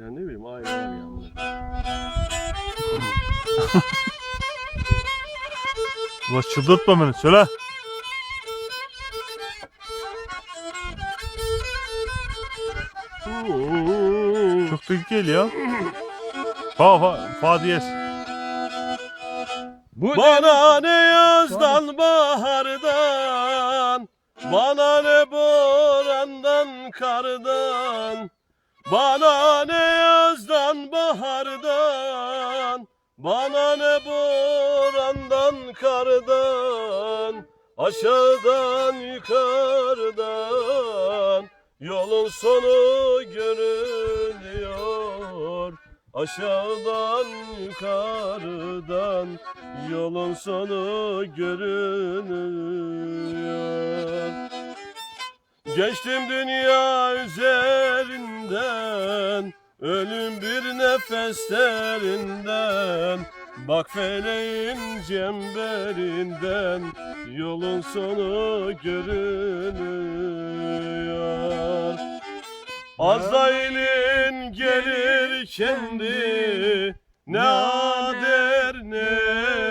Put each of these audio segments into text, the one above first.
Ya ne bileyim aile var ya. Ulan çıldırtma beni söyle. Çok da geliyor. Fa fa fa diyez. Bu bana ne yazdan bahardan Bana ne borandan kardan Bana ne bahardan Bana ne borandan kardan Aşağıdan yukarıdan Yolun sonu görünüyor. Aşağıdan yukarıdan Yolun sonu görünüyor. Geçtim dünya üzerinden Ölüm bir nefeslerinden Bak feleğin cemberinden Yolun sonu görünüyor. Azrail'in gelir kendi Ne ader ne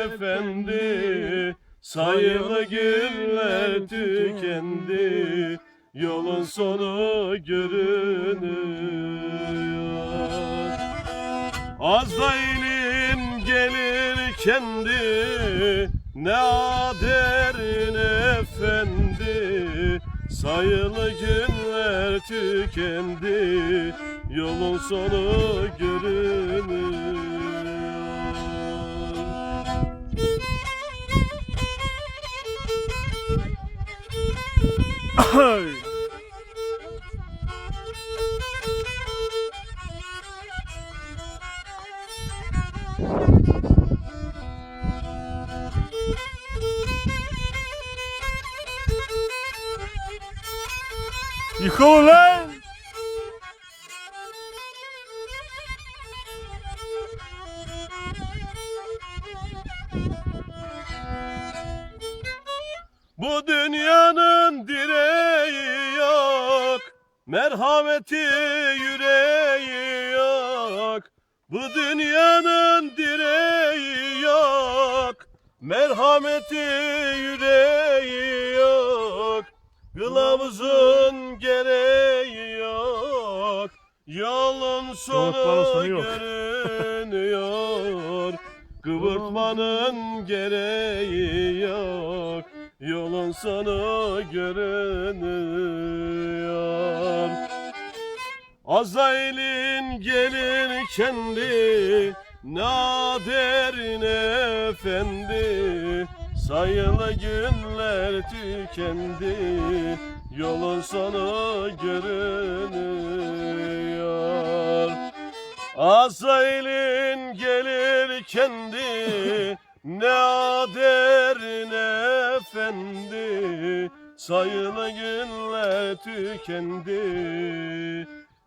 efendi. Sayılı günler tükendi Yolun sonu görünüyor Azrail'in gelir kendi Ne ader ne efendi. Sayılı günler tükendi Yolun sonu görünüyor Yıkıl lan. Bu dünyanın direği yok Merhameti yüreği yok Bu dünyanın direği yok Merhameti yüreği yok Kılavuzun Yolun sonu sonu yok. görünüyor. Kıvırtmanın gereği yok. Yolun sonu görünüyor. Azrail'in gelir kendi Nader efendi. Sayılı günler tükendi Yolun sonu görünüyor Azrail'in gelir kendi Ne ader ne efendi. Sayılı günler tükendi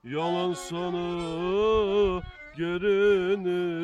Yolun sonu görünüyor